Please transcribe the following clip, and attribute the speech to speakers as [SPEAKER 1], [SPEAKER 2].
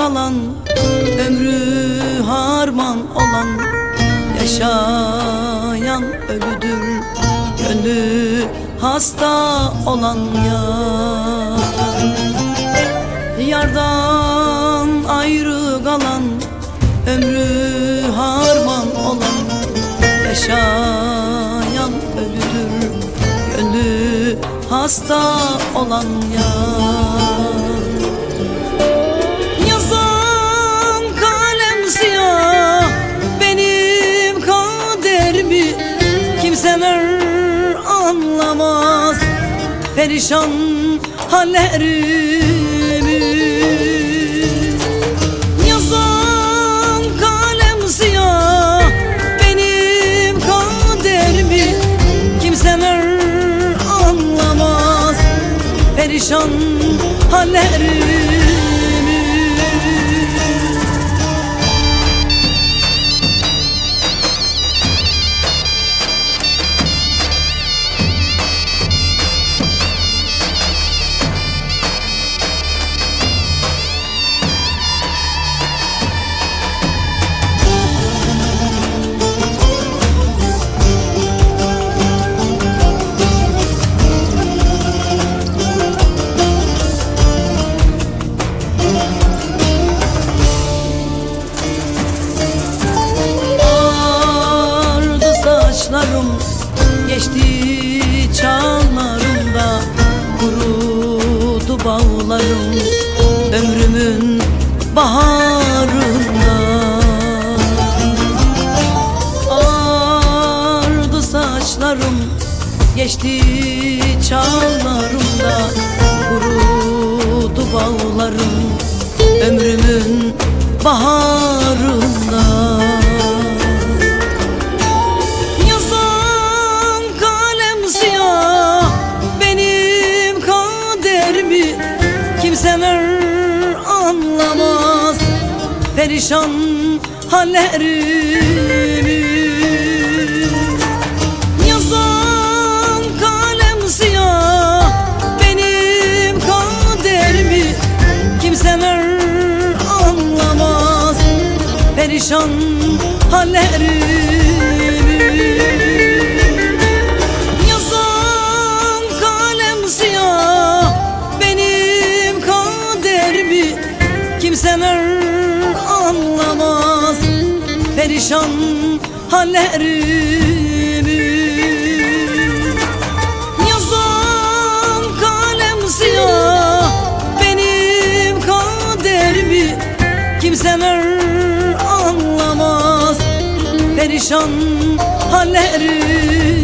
[SPEAKER 1] dalan Ömrü harman olan Yaşayan ölüdür Gönlü hasta olan yar. Yardan ayrı kalan Ömrü harman olan Yaşayan ölüdür Gönlü hasta olan yar. Perişan hallerimi Yazan kalem siyah Benim kaderimi Kimseler anlamaz. Perişan hallerimi bağlarım Ömrümün baharında Ağardı saçlarım Geçti çağlarımda Kurudu bağlarım Ömrümün baharında Perişan hallerimi Yazan kalem siyah Benim kaderimi Kimseler anlamaz. Perişan hallerimi Kimseler anlamaz. Perişan hallerimi Yazan kalem siyah Benim kaderimi Kimseler anlamaz. Perişan hallerimi